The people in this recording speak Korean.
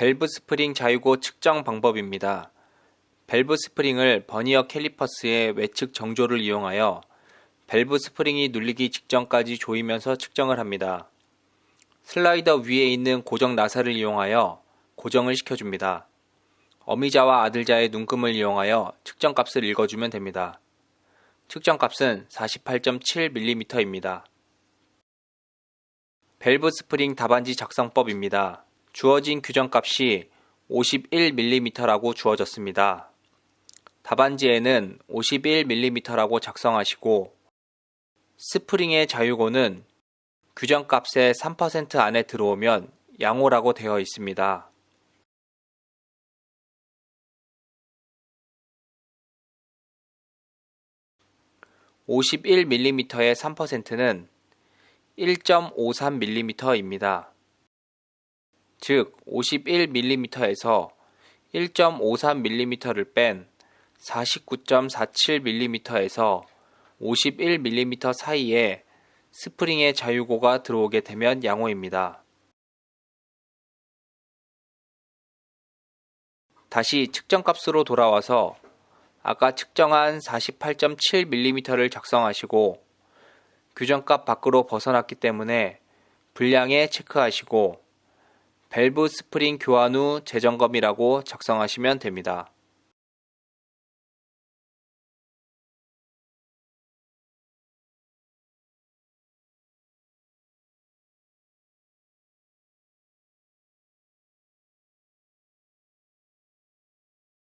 밸브 스프링 자유고 측정 방법입니다. 밸브 스프링을 버니어 캘리퍼스의 외측 정조를 이용하여 밸브 스프링이 눌리기 직전까지 조이면서 측정을 합니다. 슬라이더 위에 있는 고정 나사를 이용하여 고정을 시켜줍니다. 어미자와 아들자의 눈금을 이용하여 측정값을 읽어주면 됩니다. 측정값은 48.7mm입니다. 밸브 스프링 답안지 작성법입니다. 주어진 규정값이 51mm라고 주어졌습니다. 답안지에는 51mm라고 작성하시고 스프링의 자유고는 규정값의 3% 안에 들어오면 양호라고 되어 있습니다. 51mm의 3%는 1.53mm입니다. 즉, 51mm에서 1.53mm를 뺀 49.47mm에서 51mm 사이에 스프링의 자유고가 들어오게 되면 양호입니다. 다시 측정값으로 돌아와서 아까 측정한 48.7mm를 작성하시고 규정값 밖으로 벗어났기 때문에 불량에 체크하시고 밸브 스프링 교환 후 재점검이라고 작성하시면 됩니다.